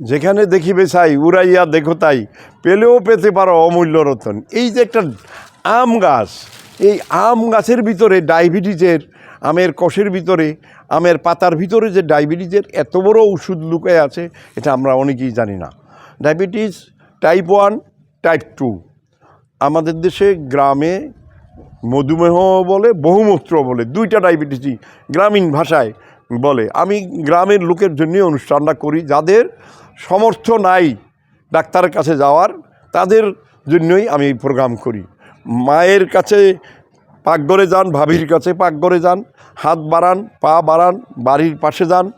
যেখানে দেখিবে চাই, উড়াইয়া দেখো তাই, পেলেও পেতে পারো অমূল্য রতন। এই যে একটা আম গাছ, এই আম গাছের ভিতরে ডায়াবেটিসের, আমের কষের ভিতরে, আমের পাতার ভিতরে যে ডায়াবেটিসের এত বড় ওষুধ লুকায় আছে, এটা আমরা অনেকেই জানি না। Diabetes type one type two আমাদের দেশে গ্রামে মধুমেহ বলে, বহুমূত্র বলে, দুইটা ডায়াবেটিসই গ্রামীণ ভাষায় বলে। আমি গ্রামের লোকের জন্যই অনুষ্ঠানটা করি। যাদের সমর্থ নাই ডাক্তারের কাছে যাওয়ার, তাদের জন্যই আমি প্রোগ্রাম করি। মায়ের কাছে পাকঘরে যান, ভাবির কাছে পাকঘরে যান, হাত বাড়ান, পা বাড়ান, বাড়ির পাশে যান,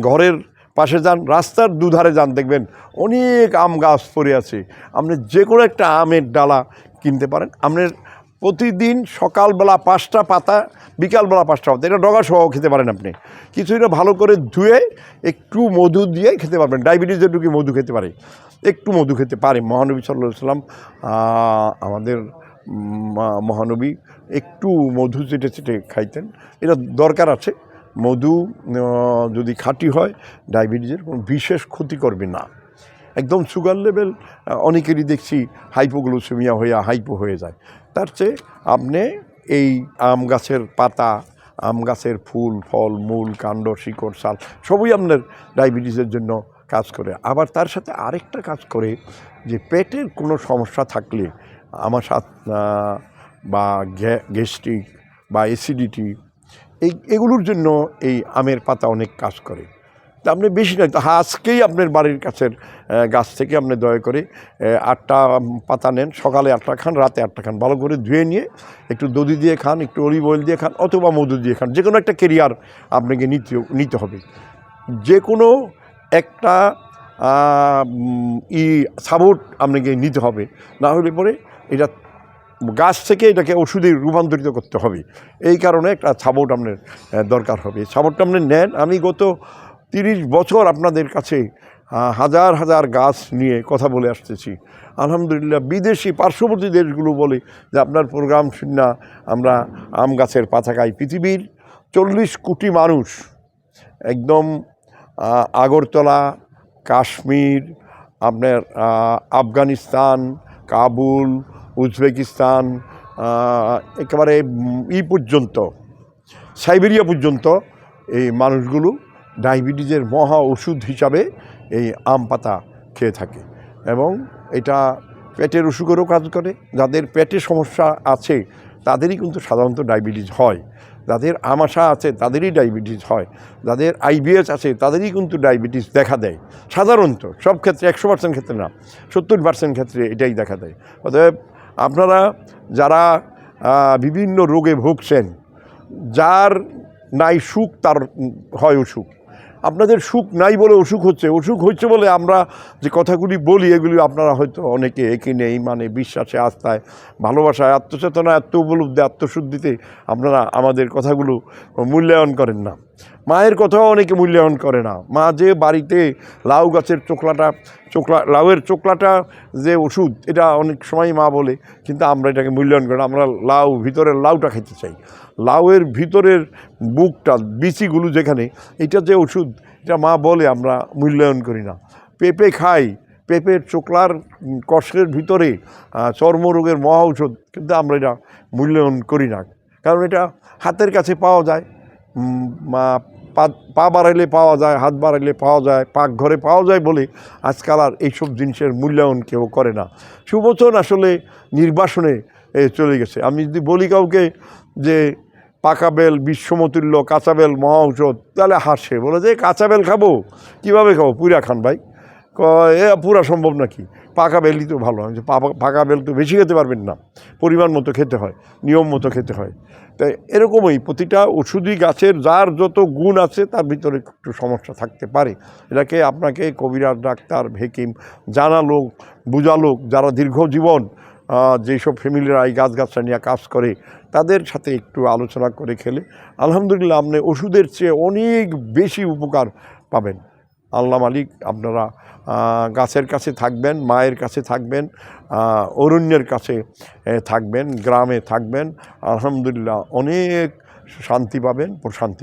ঘরের পাশে যান, রাস্তার দুধারে যান। দেখবেন অনেক আম গাছ পড়ে আছে। আপনি যে কোনো একটা আমের ডালা কিনতে পারেন। আপনার প্রতিদিন সকালবেলা পাঁচটা পাতা, বিকালবেলা পাঁচটা পাতা। এটা ডগা সহ খেতে পারেন আপনি। কিছুটা ভালো করে ধুয়ে একটু মধু দিয়ে খেতে পারবেন। ডায়াবেটিসের রুগী মধু খেতে পারে। একটু মধু খেতে পারে। মহানবী সাল্লাহ সাল্লাম আমাদের মহানবী একটু মধু চেটে চেটে খাইতেন। এটা দরকার আছে। মধু যদি খাঁটি হয়, ডায়াবেটিসের কোনো বিশেষ ক্ষতি করবে না। একদম সুগার লেভেল অনেকেরই দেখছি হাইপোগ্লোসেমিয়া হয়ে, হাইপো হয়ে যায়। তার চেয়ে আপনি এই আম গাছের পাতা, আম গাছের ফুল, ফল, মূল, কাণ্ড, শিকড় সাল সবই আপনার ডায়াবেটিসের জন্য কাজ করে। আবার তার সাথে আরেকটা কাজ করে যে পেটের কোনো সমস্যা থাকলে আমার সাথ বা গ্যাস্ট্রিক বা অ্যাসিডিটি, এই, এগুলোর জন্য এই আমের পাতা অনেক কাজ করে। তা আপনি বেশি নয়, তো আজকেই আপনার বাড়ির কাছের গাছ থেকে আপনি দয়া করে আটটা পাতা নেন, সকালে আটটা খান, রাতে আটটা খান, ভালো করে ধুয়ে নিয়ে একটু দধি দিয়ে খান, একটু অলিভ অয়েল দিয়ে খান, অথবা মধু দিয়ে খান যে কোনো একটা কেরিয়ার আপনাকে নিতে নিতে হবে। যে কোনো একটা ই সাপোর্ট আপনাকে নিতে হবে, না হলে পরে এটা গাছ থেকে এটাকে ওষুধে রূপান্তরিত করতে হবে। এই কারণে একটা সাপোর্ট আপনার দরকার হবে। সাপোর্টটা আপনি নেন। আমি গত তিরিশ বছর আপনাদের কাছে হাজার হাজার গাছ নিয়ে কথা বলে আসতেছি। আলহামদুলিল্লাহ, বিদেশি পার্শ্ববর্তী দেশগুলো বলে যে আপনার প্রোগ্রাম শুনে আমরা আম গাছের পাতা খাই পৃথিবীর চল্লিশ কোটি মানুষ, একদম আগরতলা, কাশ্মীর, আপনার আফগানিস্তান, কাবুল, উজবেকিস্তান একেবারে ই পর্যন্ত, সাইবেরিয়া পর্যন্ত এই মানুষগুলো ডায়াবেটিসের মহা ওষুধ হিসাবে এই আম পাতা খেয়ে থাকে এবং এটা পেটের অসুখেরও কাজ করে। যাদের পেটে সমস্যা আছে, তাদেরই কিন্তু সাধারণত ডায়াবেটিস হয়। যাদের আমাশা আছে, তাদেরই ডায়াবেটিস হয়। যাদের আইবিএস আছে, তাদেরই কিন্তু ডায়াবেটিস দেখা দেয়। সাধারণত সব ক্ষেত্রে একশো পার্সেন্ট ক্ষেত্রে না, সত্তর পার্সেন্ট ক্ষেত্রে এটাই দেখা দেয়। অতএব আপনারা যারা বিভিন্ন রোগে ভুগছেন, যার নাই সুখ, তার হয় অসুখ। আপনাদের সুখ নাই বলে অসুখ হচ্ছে। অসুখ হচ্ছে বলে আমরা যে কথাগুলি বলি, এগুলি আপনারা হয়তো অনেকে একে নেই মানে বিশ্বাসে, আস্থায়, ভালোবাসায়, আত্মচেতনায় আত্ম উপলব্ধি আত্মশুদ্ধিতে আপনারা আমাদের কথাগুলো মূল্যায়ন করেন না। মায়ের কথাও অনেকে মূল্যায়ন করে না। মা যে বাড়িতে লাউ গাছের চোকলাটা চোকলা লাউয়ের চোকলাটা যে ওষুধ, এটা অনেক সময় মা বলে, কিন্তু আমরা এটাকে মূল্যায়ন করি আমরা লাউ, ভিতরের লাউটা খেতে চাই। লাউয়ের ভিতরের বুকটা, বিচিগুলো যেখানে, এটা যে ওষুধ, এটা মা বলে আমরা মূল্যায়ন করি না। পেঁপে খাই পেঁপের চোকলার কষ্টের ভিতরে চর্মরোগের মহা ঔষধ, কিন্তু আমরা এটা মূল্যায়ন করি না। কারণ এটা হাতের কাছে পাওয়া যায়। পা বাড়াইলে পাওয়া যায়, হাত বাড়াইলে পাওয়া যায়, পাক ঘরে পাওয়া যায় বলে আজকাল আর এইসব জিনিসের মূল্যায়ন কেউ করে না। সুবচন আসলে নির্বাসনে চলে গেছে। আমি যদি বলি কাউকে যে পাকা বেল, বিশ্বমতুল্য, কাঁচা বেল, মহা ঔষধ, তাহলে হাসে। বলে যে, কাঁচা বেল খাব? কীভাবে খাব? পুরা খান ভাই। এ, পুরা সম্ভব নাকি? পাকা বেলই তো ভালো আমি পাকা বেল তো বেশি খেতে পারবেন না। পরিমাণ মতো খেতে হয়, নিয়ম মতো খেতে হয়। তাই এরকমই প্রতিটা ওষুধি গাছের যার যত গুণ আছে, তার ভিতরে একটু সমস্যা থাকতে পারে। এটাকে আপনাকে কবিরাজ, ডাক্তার ভেকিম জানা লোক বোঝা লোক, যারা দীর্ঘ জীবন যেসব ফ্যামিলিরা এই গাছ গাছটা নিয়ে কাজ করে, তাদের সাথে একটু আলোচনা করে খেলে আলহামদুলিল্লাহ আপনি ওষুধের চেয়ে অনেক বেশি উপকার পাবেন। আল্লাহ মালিক আপনারা গাছের কাছে থাকবেন, মায়ের কাছে থাকবেন অরণ্যের কাছে থাকবেন, গ্রামে থাকবেন, আলহামদুলিল্লাহ অনেক শান্তি পাবেন, প্রশান্তি